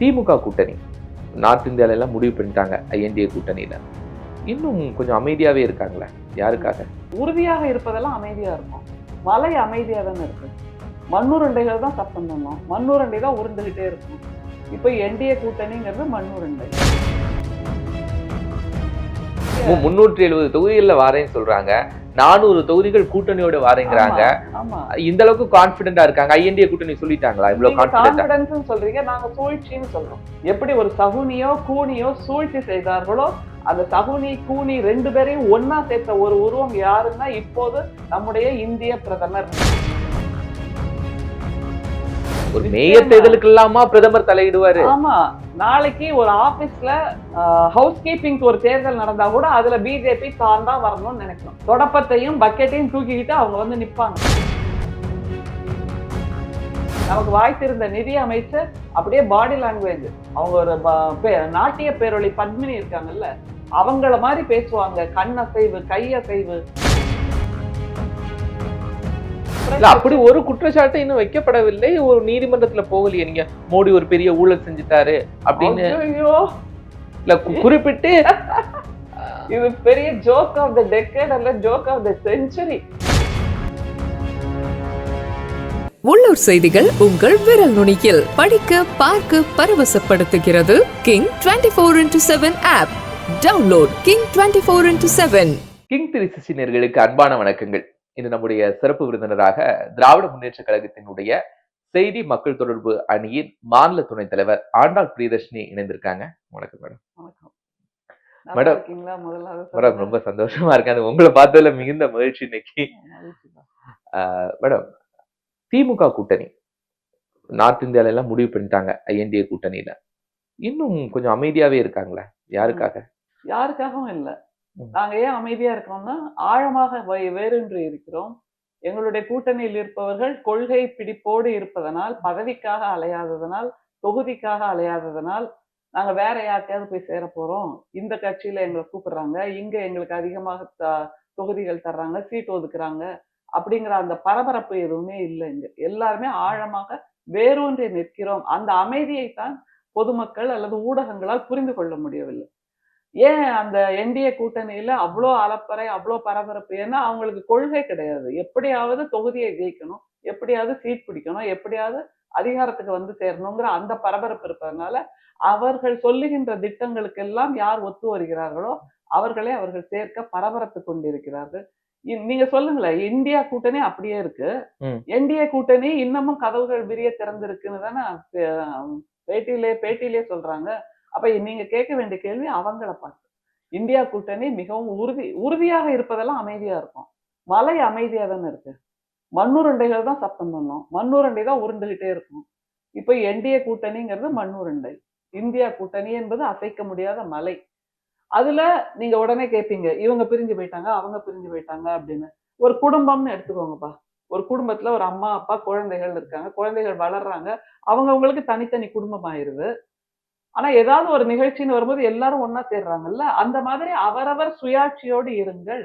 திமுக கூட்டணி. நார்த் இந்தியால எல்லாம் முடிவு பண்ணிட்டாங்க ஐஎன்டிஏ கூட்டணியில. இன்னும் கொஞ்சம் அமைதியாவே இருக்காங்களே? யாருக்காக? உறுதியாக இருப்பதெல்லாம் அமைதியா இருக்கும். மலை அமைதியா தானே இருக்கு. மண்ணுருண்டைகள் தான் சத்தம் பண்ணும். மண்ணுருண்டை தான் உருண்டுகிட்டே இருக்கும். இப்போ என்டிஏ கூட்டணிங்கிறது மண்ணுருண்டை முன்னூற்றி எழுபது தொகுதிகள்ல வாரேன்னு சொல்றாங்க. நானூறு தொகுதிகள் கூட்டணியோட வாரேங்கிறாங்க. ஆமா இந்த அளவுக்கு கான்பிடண்டா இருக்காங்க. ஐஎன்டிஏ கூட்டணி சொல்லிட்டாங்களா? இவ்வளவு கான்பிடன்ஸ் சொல்றீங்க. நாங்க சூழ்ச்சின்னு சொல்றோம். எப்படி ஒரு சகுனியோ கூனியோ சூழ்ச்சி செய்தார்களோ அந்த சகுனி கூனி ரெண்டு பேரையும் ஒன்னா சேர்த்த ஒரு உருவம் யாருன்னா இப்போது நம்முடைய இந்திய பிரதமர். ஒரு மேயர் தேர்தலுக்கு இல்லாமா பிரதமர் தலையிடுவாரு? ஆமா. நாளைக்கு ஒரு ஆபீஸ்ல ஹவுஸ் கீப்பிங் ஒரு தேர்தல் நடந்தா கூட அதுல பிஜேபி தான் தான் வரணும்னு நினைக்கணும். தொடப்பத்தையும் பக்கெட்டையும் தூக்கிக்கிட்டு அவங்க வந்து நிப்பாங்க. நமக்கு வாய்த்திருந்த நிதி அமைச்சர் அப்படியே பாடி லாங்குவேஜ் அவங்க ஒரு நாட்டிய பேரொளி பத்மினி இருக்காங்கல்ல அவங்கள மாதிரி பேசுவாங்க. கண் அசைவு கை அசைவு இல்ல அப்படி ஒரு குற்றச்சாட்டு இன்னும் வைக்கப்படவில்லை. ஒரு நீதிமன்றத்துல போகலையே நீங்க. மோடி ஒரு பெரிய ஊழல் செஞ்சுட்டாரு அப்படின்னு. இல்ல குறிப்பிட்டு இது பெரிய ஜோக் ஆஃப் த டெக்கேட் அல்ல ஜோக் ஆஃப் த செஞ்சுரி உள்ளூர் செய்திகள் உங்கள் விரல் நுனியில். படிக்க பார்க்க பரவசப்படுத்துகிறது king twenty four into seven app download king twenty four into seven king three sixty நேர்களுக்கு அன்பான வணக்கங்கள். இன்று நம்முடைய சிறப்பு விருந்தினராக திராவிட முன்னேற்ற கழகத்தினுடைய செய்தி மக்கள் தொடர்பு அணியின் மாநில துணைத் தலைவர் ஆண்டாள் பிரியதர்ஷினி இணைந்திருக்காங்க. வணக்கம் மேடம். வணக்கம். மேடம். மேடம். ரொம்ப சந்தோஷமா இருக்கேன் உங்களை பார்த்ததுல மிகுந்த மகிழ்ச்சி இன்னைக்கு. மேடம் திமுக கூட்டணி நார்த் இந்தியால எல்லாம் முடிவு பண்ணிட்டாங்க ஐஎன்டிஏ கூட்டணியில. இன்னும் கொஞ்சம் அமைதியாவே இருக்காங்களே? யாருக்காக? யாருக்காகவும் இல்ல. நாங்க ஏன் அமைதியா இருக்கோம்னா ஆழமாக வை- வேரூன்றி இருக்கிறோம். எங்களுடைய கூட்டணியில் இருப்பவர்கள் கொள்கை பிடிப்போடு இருப்பதனால் பதவிக்காக அலையாததனால் தொகுதிக்காக அலையாததனால் நாங்க வேற யார்கிட்டயாவது போய் சேர போறோம். இந்த கட்சியில எங்களை கூப்பிடுறாங்க. இங்க எங்களுக்கு அதிகமாக த- தொகுதிகள் தர்றாங்க. சீட் ஒதுக்குறாங்க. அப்படிங்கிற அந்த பரபரப்பு எதுவுமே இல்லை இங்க. எல்லாருமே ஆழமாக வேரூன்றி நிற்கிறோம். அந்த அமைதியைத்தான் பொதுமக்கள் அல்லது ஊடகங்களால் புரிந்து கொள்ள முடியவில்லை. ஏன் அந்த என்டிஏ கூட்டணியில அவ்வளோ அலப்பறை அவ்வளோ பரபரப்பு? ஏன்னா அவங்களுக்கு கொள்கை கிடையாது. எப்படியாவது தொகுதியை ஜெயிக்கணும் எப்படியாவது சீட் பிடிக்கணும் எப்படியாவது அதிகாரத்துக்கு வந்து சேரணுங்கிற அந்த பரபரப்பு இருப்பதனால அவர்கள் சொல்லுகின்ற திட்டங்களுக்கெல்லாம் யார் ஒத்து வருகிறார்களோ அவர்களை அவர்கள் சேர்க்க பரபரத்து கொண்டிருக்கிறார்கள். நீங்க சொல்லுங்களேன் இந்தியா கூட்டணி அப்படியே இருக்கு. என்டிஏ கூட்டணி இன்னமும் கதவுகள் விரிய திறந்திருக்குன்னு தானே பேட்டியிலே பேட்டியிலே சொல்றாங்க. அப்ப நீங்க கேட்க வேண்டிய கேள்வி அவங்கள பார்த்து. இந்தியா கூட்டணி மிகவும் உறுதி உறுதியாக இருப்பதெல்லாம் அமைதியா இருக்கும். மலை அமைதியா தானே இருக்கு. மண்ணுருண்டைகள் தான் சத்தம் பண்ணும். மண்ணுருண்டை தான் உருண்டுகிட்டே இருக்கும். இப்போ என்டிஏ கூட்டணிங்கிறது மண்ணுருண்டை இந்தியா கூட்டணி என்பது அசைக்க முடியாத மலை. அதுல நீங்க உடனே கேட்பீங்க இவங்க பிரிஞ்சு போயிட்டாங்க அவங்க பிரிஞ்சு போயிட்டாங்க அப்படின்னு. ஒரு குடும்பம்னு எடுத்துக்கோங்கப்பா. ஒரு குடும்பத்துல ஒரு அம்மா அப்பா குழந்தைகள் இருக்காங்க. குழந்தைகள் வளர்றாங்க. அவங்கவங்களுக்கு தனித்தனி குடும்பம் ஆயிருது ஆனா ஏதாவது ஒரு நிகழ்ச்சின்னு வரும்போது எல்லாரும் ஒண்ணா சேர்றாங்கல்ல? அந்த மாதிரி அவரவர் சுயாட்சியோடு இருங்கள்.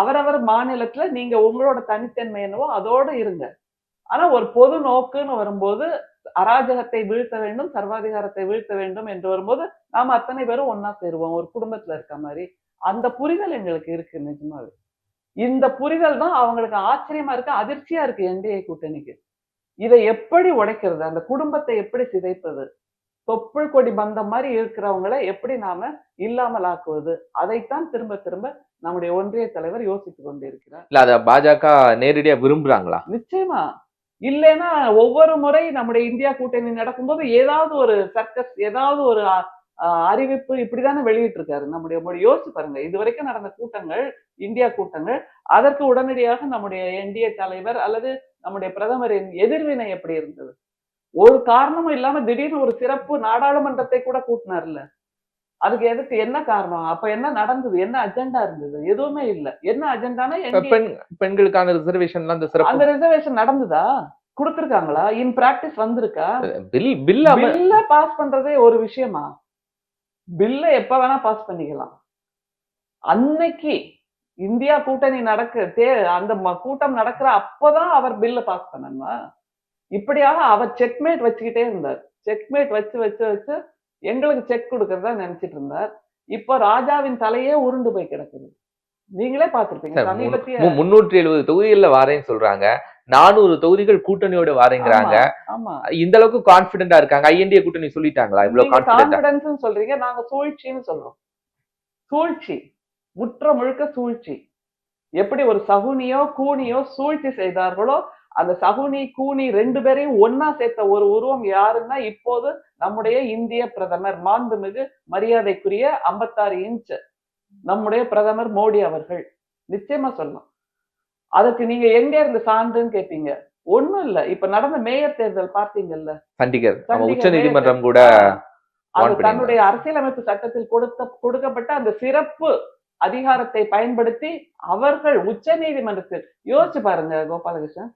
அவரவர் மாநிலத்துல நீங்க உங்களோட தனித்தன்மை என்னவோ அதோடு இருங்க ஆனா ஒரு பொது நோக்குன்னு வரும்போது அராஜகத்தை வீழ்த்த வேண்டும் சர்வாதிகாரத்தை வீழ்த்த வேண்டும் என்று வரும்போது நாம அத்தனை பேரும் ஒண்ணா சேருவோம். ஒரு குடும்பத்துல இருக்க மாதிரி. அந்த புரிதல் எங்களுக்கு இருக்கு நிஜமாவே. இந்த புரிதல் தான் அவங்களுக்கு ஆச்சரியமா இருக்கு அதிர்ச்சியா இருக்கு என்டிஏ கூட்டணிக்கு. இதை எப்படி உடைக்கிறது? அந்த குடும்பத்தை எப்படி சிதைப்பது? தொப்புள் கொடி பந்தம் மாதிரி இருக்கிறவங்களை எப்படி நாம இல்லாமல் ஆக்குவது அதைத்தான் திரும்ப திரும்ப நம்முடைய ஒன்றிய தலைவர் யோசித்துக் கொண்டிருக்கிறார். இல்ல அத பாஜக நேரடியா விரும்புறாங்களா? நிச்சயமா. இல்லைன்னா ஒவ்வொரு முறை நம்முடைய இந்தியா கூட்டணி நடக்கும்போது ஏதாவது ஒரு சர்க்கஸ் ஏதாவது ஒரு அறிவிப்பு இப்படிதானே வெளியிட்டு இருக்காரு நம்முடைய மொழி யோசிச்சு பாருங்க. இது வரைக்கும் நடந்த கூட்டங்கள் இந்தியா கூட்டங்கள் அதற்கு உடனடியாக நம்முடைய என்டிஏ தலைவர் அல்லது நம்முடைய பிரதமரின் எதிர்வினை எப்படி இருந்தது? ஒரு காரணமும் இல்லாம திடீர்னு ஒரு சிறப்பு நாடாளுமன்றத்தை கூட கூட்டினார்ல. அதுக்கு எதுக்கு என்ன காரணம்? அப்ப என்ன நடந்தது? என்ன அஜெண்டா இருந்தது? எதுவுமே இல்ல. என்ன அஜெண்டானா பெண்களுக்கான ரிசர்வேஷன்லாம் அந்த அந்த ரிசர்வேஷன் நடந்ததா? கொடுத்திருக்காங்களா? இன் பிராக்டிஸ் வந்திருக்கா? பில் பில் பில்ல பாஸ் பண்றதே ஒரு விஷயமா? பில்ல எப்ப வேணா பாஸ் பண்ணிக்கலாம். அன்னைக்கு இந்தியா கூட்டணி நடக்க தே அந்த கூட்டம் நடக்கிற அப்பதான் அவர் பில்ல பாஸ் பண்ணணுமா? இப்படியாக அவர் செக்மேட் வச்சுக்கிட்டே இருந்தார். செக்மேட் வச்சு வச்சு வச்சு எங்களுக்கு செக் கொடுக்கறதா நினைச்சிட்டு இருந்தார். இப்போ ராஜாவின் தலையே உருண்டு போய் கிடக்குது. நீங்களே மு- முன்னூற்றி எழுபது தொகுதிகள்ல வாரேன்னு சொல்றாங்க. நானூறு தொகுதிகள் கூட்டணியோட வாரேங்கிறாங்க. ஆமா இந்த அளவுக்கு கான்பிடண்டா இருக்காங்க. ஐஎன்டிஏ கூட்டணி சொல்லிட்டாங்களா? இவ்வளவு கான்பிடன்ஸ் சொல்றீங்க. நாங்க சூழ்ச்சின்னு சொல்றோம். சூழ்ச்சி. முற்ற முழுக்க சூழ்ச்சி. எப்படி ஒரு சகுனியோ கூனியோ சூழ்ச்சி செய்தார்களோ அந்த சகுனி கூனி ரெண்டு பேரையும் ஒன்னா சேர்த்த ஒரு உருவம் யாருன்னா இப்போது நம்முடைய இந்திய பிரதமர் மாண்புமிகு மரியாதைக்குரிய 56 இன்ச் நம்முடைய பிரதமர் மோடி அவர்கள். நிச்சயமா சொல்லலாம் அதுக்கு நீங்க எங்க இருந்து சான்றுன்னு கேட்பீங்க ஒண்ணும் இல்ல. இப்ப நடந்த மேயர் தேர்தல் பார்த்தீங்கல்ல? சண்டிகர். உச்ச நீதிமன்றம் கூட அது. தன்னுடைய அரசியலமைப்பு சட்டத்தில் கொடுத்த கொடுக்கப்பட்ட அந்த சிறப்பு அதிகாரத்தை பயன்படுத்தி அவர்கள் உச்ச நீதிமன்றத்தில் யோசிச்சு பாருங்க கோபாலகிருஷ்ணன்.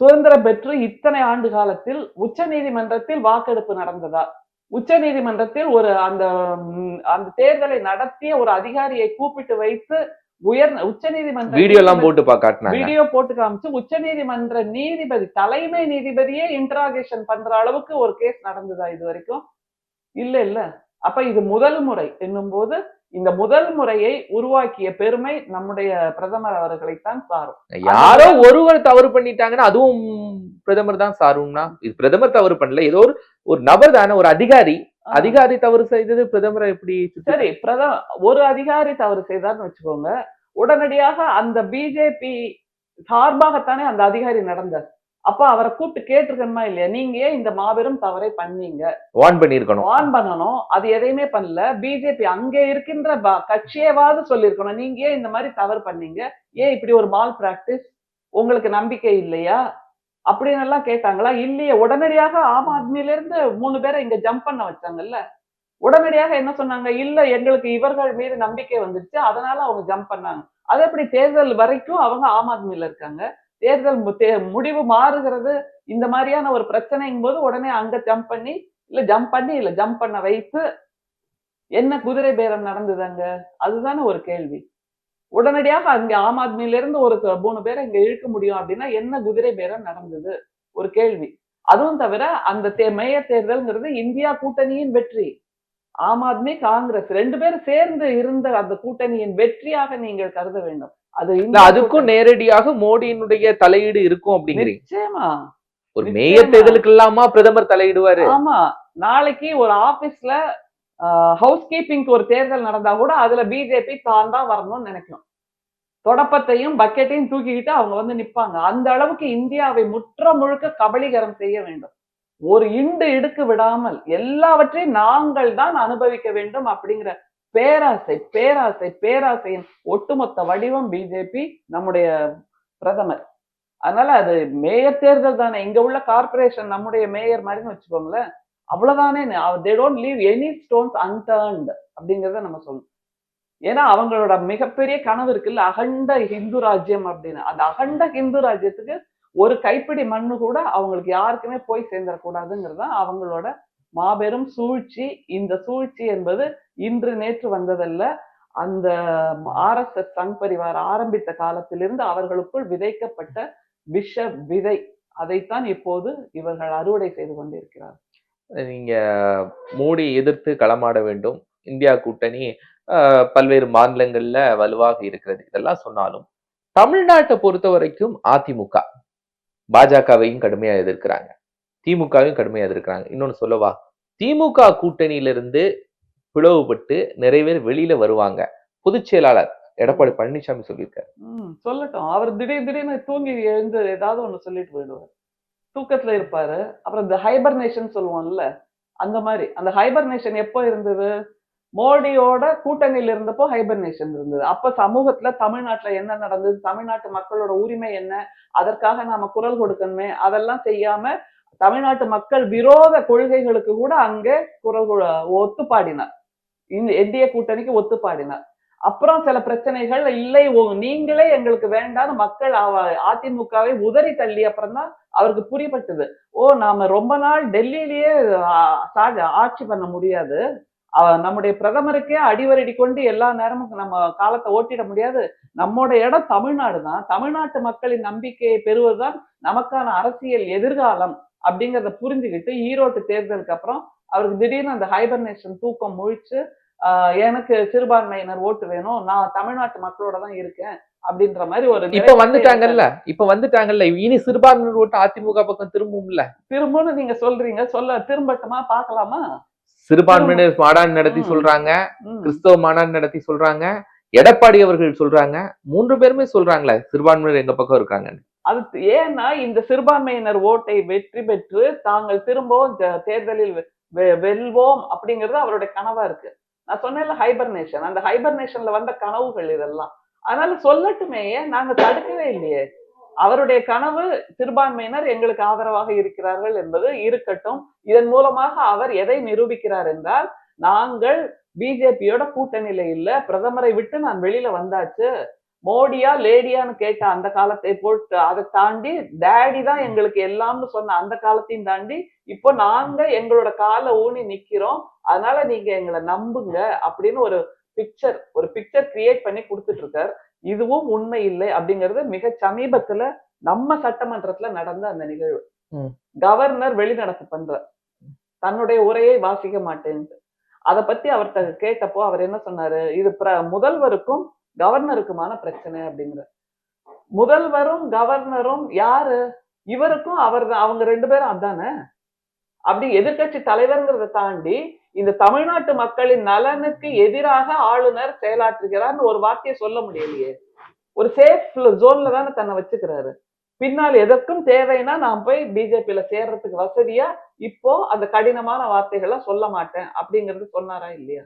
சுதந்திரம் பெற்று இத்தனை ஆண்டு காலத்தில் உச்ச நீதிமன்றத்தில் வாக்கெடுப்பு நடந்ததா? உச்ச நீதிமன்றத்தில் ஒரு அந்த அந்த தேர்தலை நடத்திய ஒரு அதிகாரியை கூப்பிட்டு வைத்து உயர் உச்ச நீதிமன்ற வீடியோ எல்லாம் போட்டு வீடியோ போட்டு காமிச்சு உச்ச நீதிமன்ற நீதிபதி தலைமை நீதிபதியே இன்டராகேஷன் பண்ற அளவுக்கு ஒரு கேஸ் நடந்ததா இது வரைக்கும்? இல்ல இல்ல. அப்ப இது முதல் முறை என்னும் போது இந்த முதல் முறையை உருவாக்கிய பெருமை நம்முடைய பிரதமர் அவர்களைத்தான் சாரும். யாரோ ஒருவர் தவறு பண்ணிட்டாங்கன்னா அதுவும் பிரதமர் தான் சாரும்னா? இது பிரதமர் தவறு பண்ணல. ஏதோ ஒரு ஒரு நபர் தானே ஒரு அதிகாரி. அதிகாரி தவறு செய்தது பிரதமரை எப்படி சரி பிரதம ஒரு அதிகாரி தவறு செய்தார்னு வச்சுக்கோங்க. உடனடியாக அந்த பிஜேபி சார்பாகத்தானே அந்த அதிகாரி நடந்தார். அப்ப அவரை கூப்பிட்டு கேட்டிருக்கணுமா இல்லையா? நீங்க ஏன் இந்த மாபெரும் தவறை பண்ணீங்க? வார்ன் பண்ணிருக்கணும் ஆன் பண்ணணும். அது எதையுமே பண்ணல. பிஜேபி அங்க இருக்கின்ற கட்சியவாவது சொல்லியிருக்கணும். நீங்க ஏன் இந்த மாதிரி தவறு பண்ணீங்க? ஏன் இப்படி ஒரு மால் பிராக்டிஸ் உங்களுக்கு நம்பிக்கை இல்லையா? அப்படின்னு எல்லாம் கேட்டாங்களா? இல்லையே. உடனடியாக ஆம் ஆத்மியில இருந்து மூணு பேரை இங்க ஜம்ப் பண்ண வச்சாங்கல்ல. உடனடியாக என்ன சொன்னாங்க? இல்ல எங்களுக்கு இவர்கள் மீது நம்பிக்கை வந்துருச்சு. அதனால அவங்க ஜம்ப் பண்ணாங்க. அது எப்படி தேர்தல் வரைக்கும் அவங்க ஆம் ஆத்மியில இருக்காங்க? தேர்தல் முடிவு மாறுகிறது. இந்த மாதிரியான ஒரு பிரச்சனைங்கும் போது உடனே அங்க ஜம்ப் பண்ணி இல்ல ஜம்ப் பண்ணி இல்ல ஜம்ப் பண்ண வைத்து என்ன குதிரை பேரம் நடந்தது அங்க அதுதானே ஒரு கேள்வி. உடனடியாக அங்க ஆம் ஆத்மியில இருந்து ஒரு மூணு பேரை இங்க இழுக்க முடியும் அப்படின்னா என்ன குதிரை பேரம் நடந்தது? ஒரு கேள்வி. அதுவும் தவிர அந்த தே மேயர் தேர்தல்ங்கிறது இந்தியா கூட்டணியின் வெற்றி. ஆம் ஆத்மி காங்கிரஸ். ரெண்டு பேரும் சேர்ந்து இருந்த அந்த கூட்டணியின் வெற்றியாக நீங்கள் கருத வேண்டும். அது அதுக்கும் நேரடியாக மோடியினுடைய தலையீடு இருக்கும். அப்படிங்கிறீங்க. நிச்சயமா. ஒரு. மேயர் தேர்தலுக்கு இல்லாமா பிரதமர் தலையிடுவாரு? ஆமா. நாளைக்கு ஒரு ஆபீஸ்ல ஹவுஸ் கீப்பிங்க்கு ஒரு தேர்தல் நடந்தா கூட அதுல பிஜேபி தான் தான் வரணும்னு நினைக்கும் தொடப்பத்தையும் பக்கெட்டையும் தூக்கிக்கிட்டு அவங்க வந்து நிப்பாங்க. அந்த அளவுக்கு இந்தியாவை முற்ற முழுக்க கபலீகரம் செய்ய வேண்டும். ஒரு இண்டு இடுக்கு விடாமல் எல்லாவற்றையும் நாங்கள் தான் அனுபவிக்க வேண்டும் அப்படிங்கிற பேராசை பேராசை பேராசையின் ஒட்டுமொத்த வடிவம் பிஜேபி நம்முடைய பிரதமர். அதனால அது மேயர் தேர்தல் தானே. இங்க உள்ள கார்ப்பரேஷன் நம்முடைய மேயர் மாதிரின்னு வச்சுக்கோங்களேன். அவ்வளவுதானே. They don't leave any stones unturned அப்படிங்கிறத நம்ம சொல்லணும். ஏன்னா அவங்களோட மிகப்பெரிய கனவு இருக்குல்ல அகண்ட ஹிந்து ராஜ்யம் அப்படின்னு. அந்த அகண்ட ஹிந்து ராஜ்யத்துக்கு ஒரு கைப்பிடி மண்ணு கூட அவங்களுக்கு யாருக்குமே போய் சேர்ந்துடக்கூடாதுங்கிறது தான் அவங்களோட மாபெரும் சூழ்ச்சி. இந்த சூழ்ச்சி என்பது இன்று நேற்று வந்ததல்ல. அந்த ஆர்எஸ்எஸ் சங் பரிவார் ஆரம்பித்த காலத்திலிருந்து அவர்களுக்குள் விதைக்கப்பட்ட விஷ விதை. அதைத்தான் இப்போது இவர்கள் அறுவடை செய்து கொண்டிருக்கிறார். நீங்க மோடி எதிர்த்து களமாட வேண்டும். இந்தியா கூட்டணி பல்வேறு மாநிலங்கள்ல வலுவாக இருக்கிறது. இதெல்லாம் சொன்னாலும் தமிழ்நாட்டை பொறுத்த வரைக்கும் அதிமுக. பாஜகவையும் கடுமையா எதிர்க்கிறாங்க. திமுகவையும் கடுமையா எதிர்க்கிறாங்க. இன்னொன்னு சொல்லவா? திமுக கூட்டணியிலிருந்து பிளவுபட்டு நிறைய பேர் வெளியில வருவாங்க. பொதுச் செயலாளர் எடப்பாடி பழனிசாமி சொல்லியிருக்காரு. சொல்லட்டும். அவர் திடீர் திடீர்னு தூங்கி எழுந்து ஏதாவது ஒண்ணு சொல்லிட்டு போயிடுவார். தூக்கத்துல இருப்பாரு. அப்புறம் இந்த ஹைபர்னேஷன் சொல்லுவோம்ல அந்த மாதிரி. அந்த ஹைபர்னேஷன் எப்போ இருந்தது? மோடியோட கூட்டணியில இருந்தப்போ ஹைபர்னேஷன் இருந்தது. அப்ப சமூகத்துல தமிழ்நாட்டுல என்ன நடந்தது? தமிழ்நாட்டு மக்களோட உரிமை என்ன? அதற்காக நாம குரல் கொடுக்கணுமே? அதெல்லாம் செய்யாம தமிழ்நாட்டு மக்கள் விரோத கொள்கைகளுக்கு கூட அங்கே குரல் ஒத்து பாடினார் இந்த என்டிஏ கூட்டணிக்கு ஒத்து பாடினார் அப்புறம் சில பிரச்சனைகள் இல்லை. ஓ- நீங்களே எங்களுக்கு வேண்டாம்னு மக்கள் அவ- அதிமுகவை உதறி தள்ளி அப்புறம் தான் அவருக்கு புரியப்பட்டது ஓ நாம ரொம்ப நாள் டெல்லியிலேயே ஆட்சி பண்ண முடியாது. நம்முடைய பிரதமருக்கே அடிவரடி கொண்டு எல்லா நேரமும் நம்ம காலத்தை ஓட்டிட முடியாது. நம்மோட இடம் தமிழ்நாடு தான் தமிழ்நாட்டு மக்களின் நம்பிக்கையை பெறுவதுதான் நமக்கான அரசியல் எதிர்காலம் அப்படிங்கறத புரிஞ்சுக்கிட்டு ஈரோட்டு தேர்தலுக்கு அப்புறம் அவருக்கு திடீர்னு அந்த ஹைபர்னேஷன் தூக்கம் முழிச்சு ஆஹ் எனக்கு சிறுபான்மையினர் ஓட்டு வேணும். நான் தமிழ்நாட்டு மக்களோட தான் இருக்கேன். அப்படின்ற மாதிரி ஒரு இப்ப வந்துட்டாங்கல்ல? இப்ப வந்துட்டாங்கல்ல? இனி சிறுபான்மையினர் ஓட்டு அதிமுக பக்கம் திரும்பும்ல? திரும்பவும் நீங்க சொல்றீங்க. சொல்ல திரும்பட்டுமா? பார்க்கலாமா? சிறுபான்மையினர் மாநாடு நடத்தி. சொல்றாங்க. கிறிஸ்தவ மாநாடு நடத்தி சொல்றாங்க எடப்பாடி அவர்கள் சொல்றாங்க மூன்று பேருமே சொல்றாங்களே சிறுபான்மையினர் எங்க பக்கம் இருக்காங்க அது ஏன்னா இந்த சிறுபான்மையினர் ஓட்டை வெற்றி பெற்று தாங்கள் திரும்பவும் தேர்தலில் வெல்வோம் அப்படிங்கிறது அவருடைய கனவா இருக்கு நான் சொன்னேன்ல ஹைபர்னேஷன் அந்த ஹைபர்னேஷன்ல வந்த கனவுகள் இதெல்லாம் அதனால சொல்லட்டுமே நாங்க தடுக்கவே இல்லையே அவருடைய கனவு சிறுபான்மையினர் எங்களுக்கு ஆதரவாக இருக்கிறார்கள் என்பது இருக்கட்டும். இதன் மூலமாக அவர் எதை நிரூபிக்கிறார் என்றால் நாங்கள் பிஜேபியோட கூட்டணியில இல்ல பிரதமரை விட்டு நான் வெளியில வந்தாச்சு. மோடியா லேடியான்னு கேட்ட அந்த காலத்தை போட்டு அதை தாண்டி டேடி தான் எங்களுக்கு எல்லாம்னு சொன்ன அந்த காலத்தையும் தாண்டி இப்போ நாங்க எங்களோட காலை ஊனி நிக்கிறோம். அதனால நீங்க எங்களை நம்புங்க அப்படின்னு ஒரு பிக்சர் ஒரு பிக்சர் கிரியேட் பண்ணி கொடுத்துட்டு இருக்காரு. இதுவும் உண்மை இல்லை அப்படிங்கிறது மிக சமீபத்துல நம்ம சட்டமன்றத்துல நடந்த அந்த நிகழ்வு. கவர்னர் வெளிநடப்பு பண்ற. தன்னுடைய உரையை வாசிக்க மாட்டேன்ட்டு. அத பத்தி அவர்கிட்ட கேட்டப்போ அவர் என்ன சொன்னாரு? இது பிர- முதல்வருக்கும் கவர்னருக்குமான பிரச்சனை அப்படிங்கிற முதல்வரும் கவர்னரும் யாரு? இவருக்கும் அவர் அவங்க ரெண்டு பேரும் அதானே? அப்படி எதிர்கட்சி தலைவர்ங்கிறத தாண்டி இந்த தமிழ்நாட்டு மக்களின் நலனுக்கு எதிராக ஆளுநர் செயலாற்றுகிறார்னு ஒரு வார்த்தையை சொல்ல முடியலையே. ஒரு சேஃப் ஜோன்ல தானே தன்னை வச்சுக்கிறாரு. பின்னால் எதற்கும் தேவைன்னா நான் போய் பிஜேபியில சேர்றதுக்கு வசதியா இப்போ அந்த கடினமான வார்த்தைகளை சொல்ல மாட்டேன் அப்படிங்கறது சொன்னாரா இல்லையா?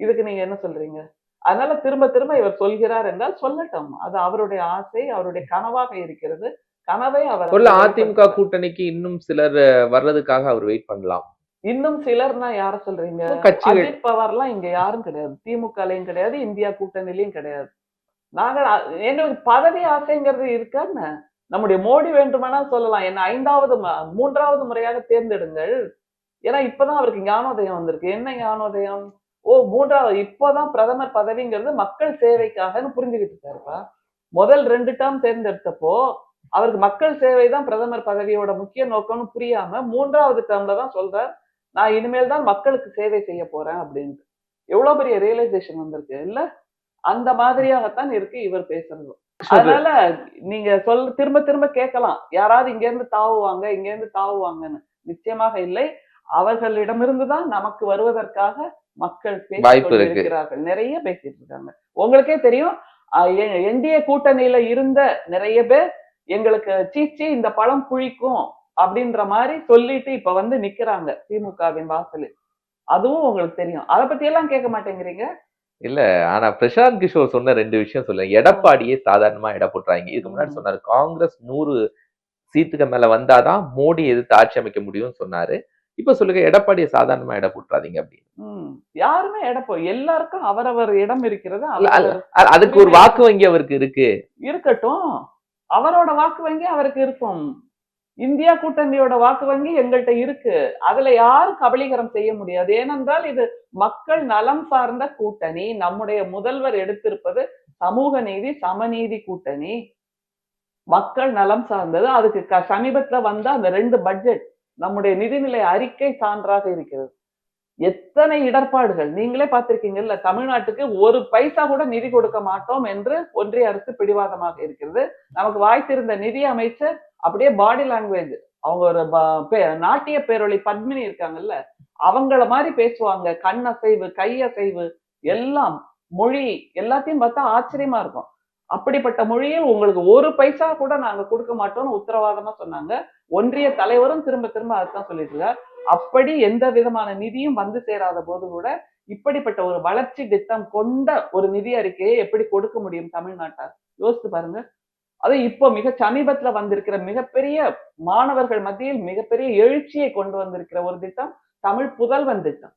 இதுக்கு நீங்க என்ன சொல்றீங்க? அதனால திரும்ப திரும்ப இவர் சொல்கிறார் என்றால் சொல்லட்டும். அது அவருடைய ஆசை அவருடைய கனவாக இருக்கிறது. கனவை அவர் அதிமுக கூட்டணிக்கு இன்னும் சிலர் வர்றதுக்காக அவர் வெயிட் பண்ணலாம். இன்னும் சிலர்னா யார சொல்றீங்க? அஜித் பவார்லாம் இங்க யாரும் கிடையாது. திமுகலையும் கிடையாது இந்தியா கூட்டணிலையும் கிடையாது. நாங்க எங்களுக்கு பதவி ஆசைங்கிறது இருக்கான்னு நம்முடைய மோடி வேண்டுமானால் சொல்லலாம். என்ன ஐந்தாவது மூன்றாவது முறையாக தேர்ந்தெடுங்கள். ஏன்னா இப்பதான் அவருக்கு ஞானோதயம் வந்திருக்கு. என்ன ஞானோதயம்? ஓ மூன்றாவது இப்போதான் பிரதமர் பதவிங்கிறது மக்கள் சேவைக்காகன்னு புரிஞ்சுக்கிட்டு இருக்காருப்பா. முதல் ரெண்டு டேர்ம் தேர்ந்தெடுத்தப்போ அவருக்கு மக்கள் சேவை தான் பிரதமர் பதவியோட முக்கிய நோக்கம்னு புரியாம மூன்றாவது டேர்ம்ல தான் சொல்றார் நான் இனிமேல் தான் மக்களுக்கு சேவை செய்ய போறேன் அப்படின்ட்டு. எவ்வளவு பெரிய ரியலைசேஷன் வந்திருக்கு இல்ல? அந்த மாதிரியாகத்தான் இருக்கு இவர் பேசுறது. அதனால நீங்க சொல் திரும்ப திரும்ப கேட்கலாம். யாராவது இங்க இருந்து தாவுவாங்க இங்க இருந்து தாவுவாங்கன்னு. நிச்சயமாக இல்லை. அவர்களிடமிருந்து தான் நமக்கு வருவதற்காக மக்கள் பேசிக் வாய்ப்பு இருக்கு. கொண்டிருக்கிறார்கள். நிறைய பேசிட்டு இருக்காங்க. உங்களுக்கே தெரியும் என்டிஏ கூட்டணியில இருந்த நிறைய பேர் எங்களுக்கு சீச்சி இந்த பழம் புளிக்கும் அப்படின்ற மாதிரி சொல்லிட்டு இப்ப வந்து நிக்கிறாங்க திமுகவின் வாசலில். அதுவும் உங்களுக்கு தெரியும். அதை பத்தி எல்லாம் கேட்க மாட்டேங்கிறீங்க? இல்ல ஆனா பிரசாந்த் கிஷோர் சொன்ன ரெண்டு விஷயம் சொல்ல எடப்பாடியே சாதாரணமா எடை போட்டுறாங்க. இதுக்கு முன்னாடி. சொன்னாரு காங்கிரஸ் நூறு சீட்டுக்கு மேல வந்தாதான் மோடி எதிர்த்து ஆட்சி அமைக்க முடியும்னு சொன்னாரு. இப்ப சொல்லுங்க எடப்பாடியை சாதாரணமா எடை போட்டுறாதீங்க அப்படின்னு. யாருமே இடப்போ எல்லாருக்கும் அவரவர் இடம் இருக்கிறது அதுக்கு ஒரு வாக்கு வங்கி அவருக்கு இருக்கு. இருக்கட்டும். அவரோட வாக்கு வங்கி அவருக்கு இருக்கும். இந்தியா கூட்டணியோட வாக்கு வங்கி எங்கள்கிட்ட இருக்கு. அதுல யாரும் கபலீகரம் செய்ய முடியாது? ஏனென்றால் இது மக்கள் நலம் சார்ந்த கூட்டணி. நம்முடைய முதல்வர் எடுத்திருப்பது சமூக நீதி சமநீதி கூட்டணி. மக்கள் நலம் சார்ந்தது. அதுக்கு க- சமீபத்துல வந்த அந்த ரெண்டு பட்ஜெட் நம்முடைய நிதிநிலை அறிக்கை சான்றாக இருக்கிறது. எத்தனை இடர்பாடுகள்? நீங்களே பார்த்திருக்கீங்கல்ல தமிழ்நாட்டுக்கு ஒரு பைசா கூட நிதி கொடுக்க மாட்டோம் என்று ஒன்றிய அரசு பிடிவாதமாக இருக்கிறது. நமக்கு வாய்த்திருந்த நிதி அமைச்சர் அப்படியே பாடி லாங்குவேஜ் அவங்க ஒரு பே- நாட்டிய பேரொழி பத்மினி இருக்காங்கல்ல அவங்கள மாதிரி பேசுவாங்க. கண் அசைவு கை அசைவு எல்லாம் மொழி எல்லாத்தையும் பார்த்தா ஆச்சரியமா இருக்கும். அப்படிப்பட்ட மொழியில் உங்களுக்கு ஒரு பைசா கூட நாங்க கொடுக்க மாட்டோம்னு உத்தரவாதமா சொன்னாங்க. ஒன்றிய தலைவரும் திரும்ப திரும்ப அதுதான் சொல்லிட்டு இருக்கார். அப்படி எந்த விதமான நிதியும் வந்து சேராத போது கூட இப்படிப்பட்ட ஒரு வளர்ச்சி திட்டம் கொண்ட ஒரு நிதி அறிக்கையை எப்படி கொடுக்க முடியும் தமிழ்நாட்டார்? யோசித்து பாருங்க. அது இப்போ மிக சமீபத்துல வந்திருக்கிற மிகப்பெரிய மாணவர்கள் மத்தியில் மிகப்பெரிய எழுச்சியை கொண்டு வந்திருக்கிற ஒரு திட்டம் தமிழ் புதல்வன் திட்டம்.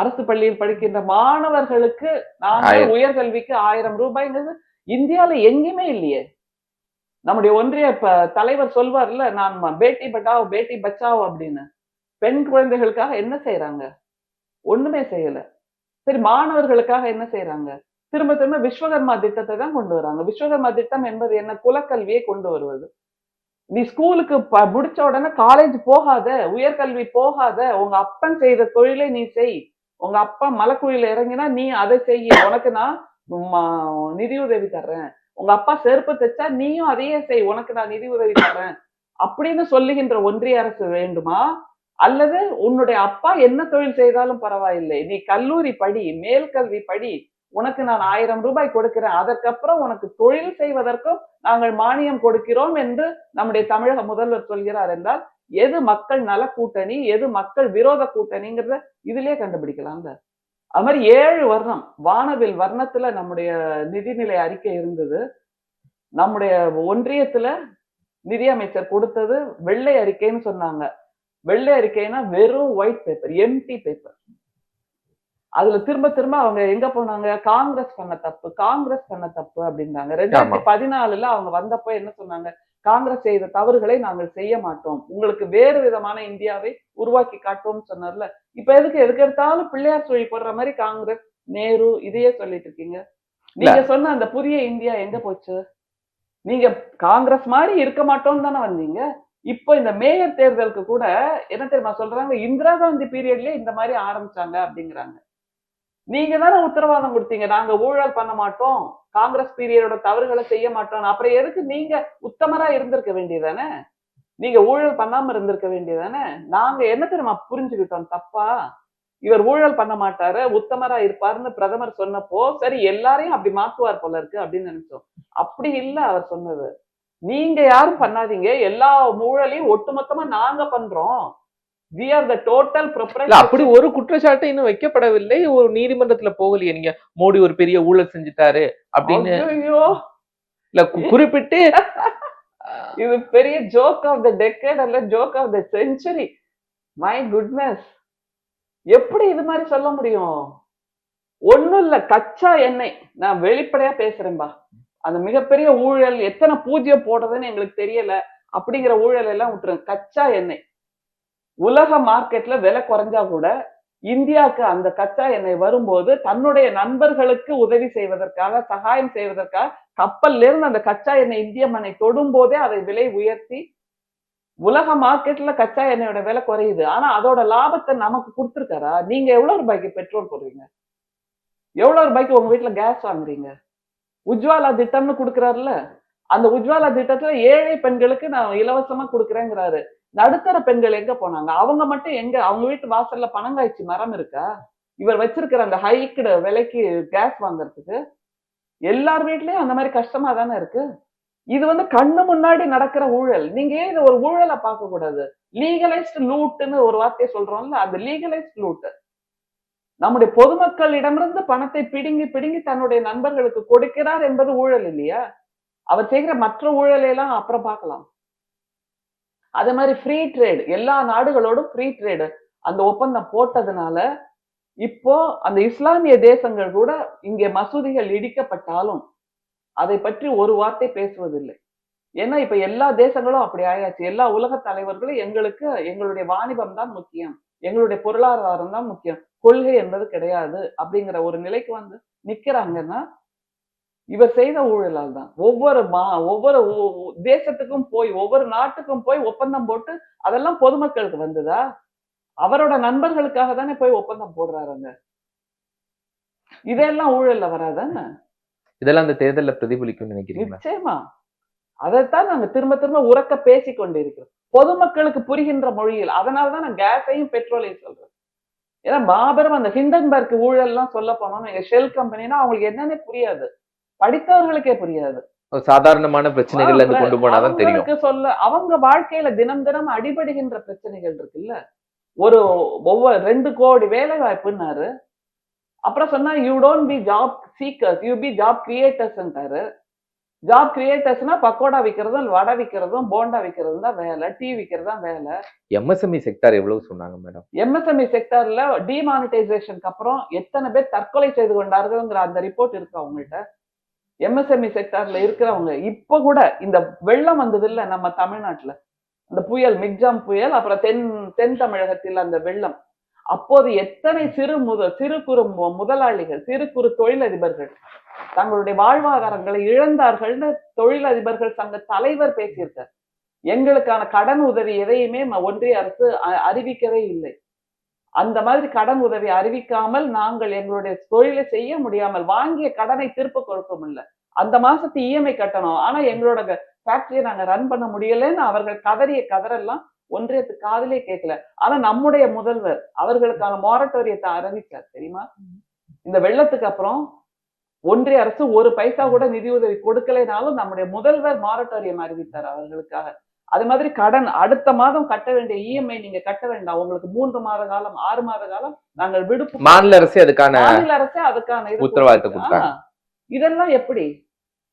அரசு பள்ளியில் படிக்கின்ற மாணவர்களுக்கு நாங்கள். உயர்கல்விக்கு ஆயிரம் ரூபாய்ங்கிறது இந்தியால எங்கேயுமே இல்லையே. நம்முடைய ஒன்றிய தலைவர் சொல்வார்ல நான் பேட்டி பட்டாவ் பேட்டி பச்சாவ் அப்படின்னு. பெண் குழந்தைகளுக்காக என்ன செய்யறாங்க ஒண்ணுமே செய்யல. சரி மாணவர்களுக்காக என்ன செய்யறாங்க திரும்ப திரும்ப விஸ்வகர்மா திட்டத்தை தான் கொண்டு வராங்க. விஸ்வகர்மா திட்டம் என்பது என்ன? குலக்கல்வியை கொண்டு வருவது. நீ ஸ்கூலுக்கு முடிச்ச உடனே காலேஜ் போகாத உயர்கல்வி போகாத உங்க அப்பன் செய்த தொழிலை நீ செய். உங்க அப்பா மலைக்குழியில இறங்கினா நீ அதை செய்ய. உனக்கு நான் நிதியுதவி தர்றேன். உங்க அப்பா செருப்பு தைச்சா நீயும் அதையே செய். உனக்கு நான் நிதி உதவி தர்றேன். அப்படின்னு சொல்லுகின்ற ஒன்றிய அரசு வேண்டுமா? அல்லது உன்னுடைய அப்பா என்ன தொழில் செய்தாலும் பரவாயில்லை. நீ கல்லூரி படி மேல் கல்வி படி உனக்கு நான் ஆயிரம் ரூபாய் கொடுக்கிறேன். அதற்கப்புறம் உனக்கு தொழில் செய்வதற்கும் நாங்கள் மானியம் கொடுக்கிறோம் என்று நம்முடைய தமிழக முதல்வர் சொல்கிறார் என்றால் எது மக்கள் நல கூட்டணி எது மக்கள் விரோத கூட்டணிங்கிறத இதுலயே கண்டுபிடிக்கலாம் அது மாதிரி ஏழு வர்ணம் வானவில் வர்ணத்துல நம்முடைய நிதிநிலை அறிக்கை இருந்தது. நம்முடைய ஒன்றியத்துல நிதியமைச்சர் கொடுத்தது வெள்ளை அறிக்கைன்னு சொன்னாங்க. வெள்ளை அறிக்கைனா வெறும் ஒயிட் பேப்பர் எம்டி பேப்பர் அதுல திரும்ப திரும்ப அவங்க எங்க போனாங்க? காங்கிரஸ் பண்ண தப்பு காங்கிரஸ் பண்ண தப்பு அப்படின்னாங்க ரெண்டாயிரத்தி பதினாலுல அவங்க வந்தப்ப என்ன சொன்னாங்க? காங்கிரஸ் செய்த தவறுகளை நாங்கள் செய்ய மாட்டோம். உங்களுக்கு வேறு விதமான இந்தியாவை உருவாக்கி காட்டுவோம் சொன்னார்ல. இப்ப எதுக்கு எதுக்கு எடுத்தாலும் பிள்ளையார் சொல்லி போடுற மாதிரி காங்கிரஸ் நேரு இதையே சொல்லிட்டு இருக்கீங்க. நீங்க சொன்ன அந்த புதிய இந்தியா எங்க போச்சு? நீங்க காங்கிரஸ் மாதிரி இருக்க மாட்டோம்னு தானே வந்தீங்க? இப்போ இந்த மேயர் தேர்தலுக்கு கூட என்ன தெரியுமா சொல்றாங்க? இந்திரா காந்தி பீரியட்லயே இந்த மாதிரி ஆரம்பிச்சாங்க அப்படிங்கிறாங்க. நீங்க தானே உத்தரவாதம் கொடுத்தீங்க. நாங்க ஊழல் பண்ண மாட்டோம். காங்கிரஸ் பீரியடோட தவறுகளை செய்ய மாட்டோம் அப்புறம் எதுக்கு நீங்க உத்தமரா இருந்திருக்க வேண்டியதானே? நீங்க ஊழல் பண்ணாம இருந்திருக்க வேண்டியதானே? நாங்க என்ன தெரியுமா புரிஞ்சுக்கிட்டோம் தப்பா? இவர் ஊழல் பண்ண மாட்டாரு உத்தமரா இருப்பாருன்னு பிரதமர் சொன்னப்போ சரி எல்லாரையும் அப்படி மாத்துவார் போல இருக்கு அப்படின்னு நினைச்சோம். அப்படி இல்ல அவர் சொன்னது. நீங்க யாரும் பண்ணாதீங்க. எல்லா ஊழலையும் ஒட்டுமொத்தமா நாங்க பண்றோம். வி ஆர் த டோட்டல் இல்ல அப்படி ஒரு குற்றச்சாட்டு இன்னும் வைக்கப்படவில்லை. ஒரு நீதிமன்றத்துல போகலையே நீங்க. மோடி ஒரு பெரிய ஊழல் செஞ்சுட்டாரு அப்படின்னு. இல்ல குறிப்பிட்டு இது பெரிய ஜோக் ஆஃப் த டெக்கேட் அல்ல joke of the century my goodness எப்படி இது மாதிரி சொல்ல முடியும்? ஒண்ணும் இல்ல கச்சா எண்ணெய். நான் வெளிப்படையா பேசுறேன்பா. அந்த மிகப்பெரிய ஊழல் எத்தனை பூஜ்யம் போடுறதுன்னு எங்களுக்கு தெரியல. அப்படிங்கிற ஊழல் எல்லாம் விட்டுருங்க. கச்சா எண்ணெய். உலக மார்க்கெட்ல விலை குறைஞ்சா கூட இந்தியாவுக்கு அந்த கச்சா எண்ணெய் வரும்போது தன்னுடைய நண்பர்களுக்கு உதவி செய்வதற்காக சகாயம் செய்வதற்காக கப்பல்ல இருந்து அந்த கச்சா எண்ணெய் இந்திய மண்ணை தொடும் போதே அதை விலை உயர்த்தி உலக மார்க்கெட்ல கச்சா எண்ணெயோட விலை குறையுது. ஆனா அதோட லாபத்தை நமக்கு கொடுத்துருக்காரா? நீங்க எவ்வளவு ரூபாய்க்கு பெட்ரோல் போடுறீங்க? எவ்வளவு ரூபாய்க்கு உங்க வீட்டுல கேஸ் வாங்குறீங்க? உஜ்வாலா திட்டம்னு கொடுக்குறாருல அந்த உஜ்வாலா திட்டத்துல ஏழை பெண்களுக்கு நான் இலவசமா கொடுக்குறேங்கிறாரு. நடுத்தர பெண்கள் எங்க போனாங்க? அவங்க மட்டும் எங்க? அவங்க வீட்டு வாசல்ல பனங்காய்ச்சி மரம் இருக்கா? இவர் வச்சிருக்கிற அந்த ஹைக்குடு விலைக்கு கேஸ் வாங்குறதுக்கு எல்லார் வீட்லயும் அந்த மாதிரி கஷ்டமா தானே இருக்கு? இது வந்து கண்ணு முன்னாடி நடக்கிற ஊழல். நீங்க ஏன் இது ஒரு ஊழலை பார்க்க கூடாது லீகலைஸ்ட் லூட்டுன்னு ஒரு வார்த்தையை சொல்றோம்ல அந்த லீகலைஸ்ட் லூட்டு நம்முடைய பொதுமக்களிடமிருந்து பணத்தை பிடுங்கி பிடுங்கி தன்னுடைய நண்பர்களுக்கு கொடுக்கிறார் என்பது ஊழல் இல்லையா? அவர் செய்கிற மற்ற ஊழலை எல்லாம் அப்புறம் பார்க்கலாம். அதே மாதிரி ஃப்ரீ ட்ரேட் எல்லா நாடுகளோடும் ஃப்ரீ ட்ரேடு அந்த ஒப்பந்தம் போட்டதுனால இப்போ அந்த இஸ்லாமிய தேசங்கள் கூட இங்கே மசூதிகள் இடிக்கப்பட்டாலும் அதை பற்றி ஒரு வார்த்தை பேசுவதில்லை. ஏன்னா இப்ப எல்லா தேசங்களும் அப்படி ஆயாச்சு. எல்லா உலக தலைவர்களும் எங்களுக்கு எங்களுடைய வாணிபம் தான் முக்கியம். எங்களுடைய பொருளாதாரம் தான் முக்கியம். கொள்கை என்பது கிடையாது அப்படிங்கிற ஒரு நிலைக்கு வந்து நிக்கிறாங்கன்னா இவர் செய்த ஊழலால் தான். ஒவ்வொரு மா ஒவ்வொரு தேசத்துக்கும் போய் ஒவ்வொரு நாட்டுக்கும் போய் ஒப்பந்தம் போட்டு அதெல்லாம் பொதுமக்களுக்கு வந்ததா? அவரோட நண்பர்களுக்காக தானே போய் ஒப்பந்தம் போடுறாருங்க. இதெல்லாம் ஊழல்ல வராதானே? இதெல்லாம் அந்த தேர்தல்ல பிரதிபலிக்கும் நினைக்கிறீங்களா? நிச்சயமா. அதைத்தான் நாங்க திரும்ப திரும்ப உறக்க பேசிக் கொண்டிருக்கிறோம் பொதுமக்களுக்கு புரிகின்ற மொழியில். அதனாலதான் நான் கேஸையும் பெட்ரோலையும் சொல்றேன். ஏன்னா மாபெரும் அந்த ஹிண்டன்பர்க் ஊழல் எல்லாம் சொல்ல போனோம் எங்க ஷெல் கம்பெனினா அவங்களுக்கு என்னன்னே புரியாது. படித்தவர்களுக்கே புரியாது. சாதாரணமான பிரச்சனைகள்ல இருந்து கொண்டு போனாதான் தெரியும். சொல்ல அவங்க வாழ்க்கையில தினம் தினம் அடிபடுகின்ற பிரச்சனைகள் இருக்குல்ல. ஒரு ஒவ்வொரு ரெண்டு கோடி வேலை வாய்ப்புன்னாரு. அப்புறம் சொன்னா you don't be job seekers you be job கிரியேட்டர்ஸ்ன்றாரு job கிரியேட்டர்ஸ்னா பக்கோடா விற்கிறதும் வடை விற்கிறதும் போண்டா விற்கிறதும் தான் வேலை டீ விற்கிறது தான் வேலை. எம்எஸ்எம்இ செக்டார் எவ்வளவு சொன்னாங்க மேடம் எம்எஸ்எம்இ செக்டர்ல டிமானிட்டைசேஷனுக்கு அப்புறம் எத்தனை பேர் தற்கொலை செய்து கொண்டார்கள்ங்கிற அந்த ரிப்போர்ட் இருக்கு அவங்கள்ட்ட. எம்எஸ்எம்இ செக்டார்ல இருக்கிறவங்க இப்ப கூட இந்த வெள்ளம் வந்தது இல்ல நம்ம தமிழ்நாட்டுல. அந்த புயல் மிக்ஜாம் புயல் அப்புறம் தென் தென் தமிழகத்தில் அந்த வெள்ளம். அப்போது எத்தனை சிறு முத சிறு குறு முதலாளிகள் சிறு குறு தொழிலதிபர்கள் தங்களுடைய வாழ்வாதாரங்களை இழந்தார்கள்னு தொழிலதிபர்கள் சங்க தலைவர் பேசியிருக்கார். எங்களுக்கான கடன் உதவி எதையுமே ஒன்றிய அரசு அறிவிக்கவே இல்லை. அந்த மாதிரி கடன் உதவி அறிவிக்காமல் நாங்கள் எங்களுடைய தொழிலை செய்ய முடியாமல் வாங்கிய கடனை திருப்ப கொடுக்க முடியல. அந்த மாசத்து இஎம்ஐ கட்டணும். ஆனா எங்களோட ஃபேக்டரியை நாங்க ரன் பண்ண முடியலன்னு அவர்கள் கதறிய கதறெல்லாம் ஒன்றியத்து காதலே கேட்கல. ஆனா நம்முடைய முதல்வர் அவர்களுக்கான மொரட்டோரியத்தை அறிவிச்சார் தெரியுமா? இந்த வெள்ளத்துக்கு அப்புறம் ஒன்றிய அரசு ஒரு பைசா கூட நிதியுதவி கொடுக்கலைனாலும் நம்முடைய முதல்வர் மாரட்டோரியம் அறிவித்தார் அவர்களுக்காக. அது மாதிரி கடன் அடுத்த மாதம் கட்ட வேண்டிய இஎம்ஐ நீங்க கட்ட வேண்டாம். உங்களுக்கு மூன்று மாத காலம் ஆறு மாத காலம் நாங்கள் விடுப்பு மாநில அரசு அதுக்கான மாநில அரசே அதுக்கான உத்தரவாதத்தை. இதெல்லாம் எப்படி?